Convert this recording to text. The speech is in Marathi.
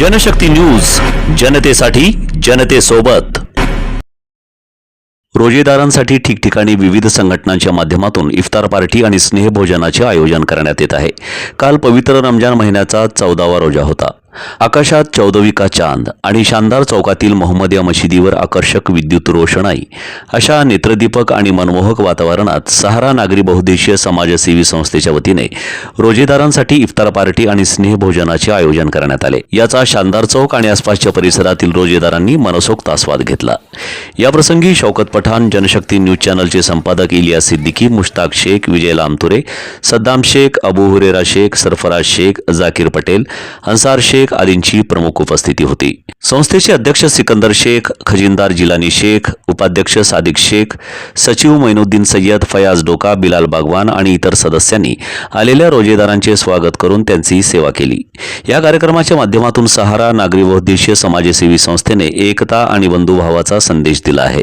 जनशक्ती न्यूज जनतेसाठी जनतेसोबत. रोजेदारांसाठी ठिकठिकाणी विविध संघटनांच्या माध्यमातून इफ्तार पार्टी आणि स्नेहभोजनाचे आयोजन करण्यात येत आहे. काल पवित्र रमजान महिन्याचा चौदावा रोजा होता. आकाशात चौदविका चांद आणि शानदार चौकातील मोहम्मदिया मशिदीवर आकर्षक विद्युत रोषणाई. अशा नेत्रदीपक आणि मनमोहक वातावरणात सहारा नागरी बहुद्देशीय समाजसेवी संस्थेच्या वतीने रोजेदारांसाठी इफ्तार पार्टी आणि स्नेहभोजनाचे आयोजन करण्यात आले. याचा शानदार चौक आणि आसपासच्या परिसरातील रोजेदारांनी मनसोक्त आस्वाद घेतला. याप्रसंगी शौकत पठाण जनशक्ती न्यूज चॅनलचे संपादक इलिया सिद्दीकी मुश्ताक शेख विजय लामतुरे सद्दाम शेख अबू हुरेरा शेख सरफराज शेख जाकीर पटेल अन्सार शेख आदींची प्रमुख उपस्थिती होती. संस्थेचे अध्यक्ष सिकंदर शेख खजिनदार जिलानी शेख उपाध्यक्ष सादिक शेख सचिव मैनुद्दीन सय्यद फयाज डोका बिलाल बागवान आणि इतर सदस्यांनी आलेल्या रोजेदारांचे स्वागत करून त्यांची सेवा केली. या कार्यक्रमाच्या माध्यमातून सहारा नागरी बहुद्देशीय समाजसेवी संस्थेने एकता आणि बंधुभावाचा संदेश दिला आहे.